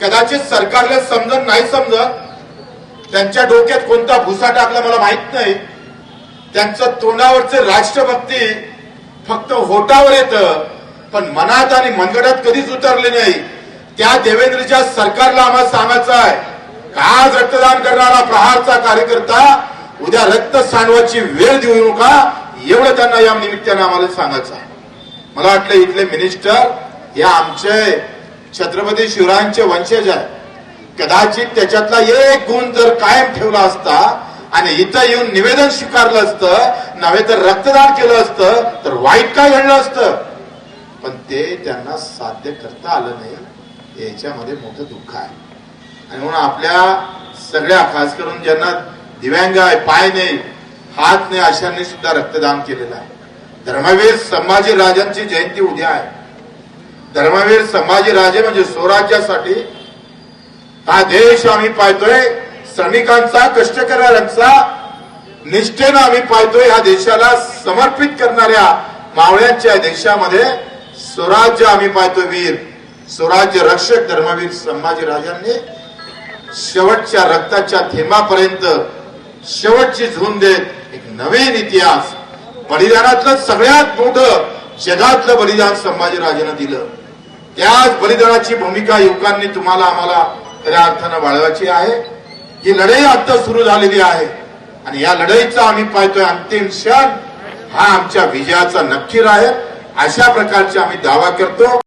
कदाचित सरकारला समजत नाही समजत त्यांच्या डोक्यात कोणता भुसा टाकला मला माहीत नाही. त्यांचं तोंडावरचे राष्ट्रभक्ती फक्त होटावर येतं पण मनात आणि मनगटात कधीच उतरले नाही. त्या देवेंद्रच्या सरकारला आम्हाला सांगायचं आहे का आज रक्तदान करणारा प्रहारचा कार्यकर्ता उद्या रक्त सांडवाची वेळ देऊ नका एवढं त्यांना या निमित्तानं आम्हाला सांगायचं आहे. मला वाटलं इथले मिनिस्टर हे आमचे छत्रपती शिवरायांचे वंशज आहे कदाचित त्याच्यातला एक गुण जर कायम ठेवला असता आणि इथं येऊन निवेदन स्वीकारलं असतं नव्हे तर रक्तदान केलं असतं तर वाईट काय घडलं असतं? पण ते त्यांना साध्य करता आलं नाही. याच्यामध्ये मोठं दुःख आहे. आणि म्हणून आपल्या सगळ्या खास करून ज्यांना दिव्यांग आहे पाय नाही हात नाही अशांनी सुद्धा रक्तदान केलेलं आहे. धर्मवीर संभाजी राजांची जयंती उद्या आहे. धर्मवीर संभाजी राजे म्हणजे स्वराज्यासाठी हा देश आम्ही पाहतोय. श्रमिकांचा कष्टकऱ्यांचा निष्ठेनं आम्ही पाहतोय. ह्या देशाला समर्पित करणाऱ्या मावळ्यांच्या देशामध्ये स्वराज्य आम्ही पाहतोय वीर. स्वराज्य रक्षक धर्मवीर संभाजी राजांनी शेवटच्या रक्ताच्या थेंबापर्यंत शेवटची झून देत एक नवीन इतिहास. बलिदानातलं सगळ्यात मोठं जगातलं बलिदान संभाजीराजेनं दिलं. त्याच बलिदानाची भूमिका युवकांनी तुम्हाला आम्हाला खऱ्या अर्थानं वाढवायची आहे. ही लढाई आता सुरू झालेली आहे. आणि या लढाईचा आम्ही पाहतोय अंतिम क्षण हा आमच्या विजयाचा नक्की राहील अशा प्रकारचे आम्ही दावा करतो.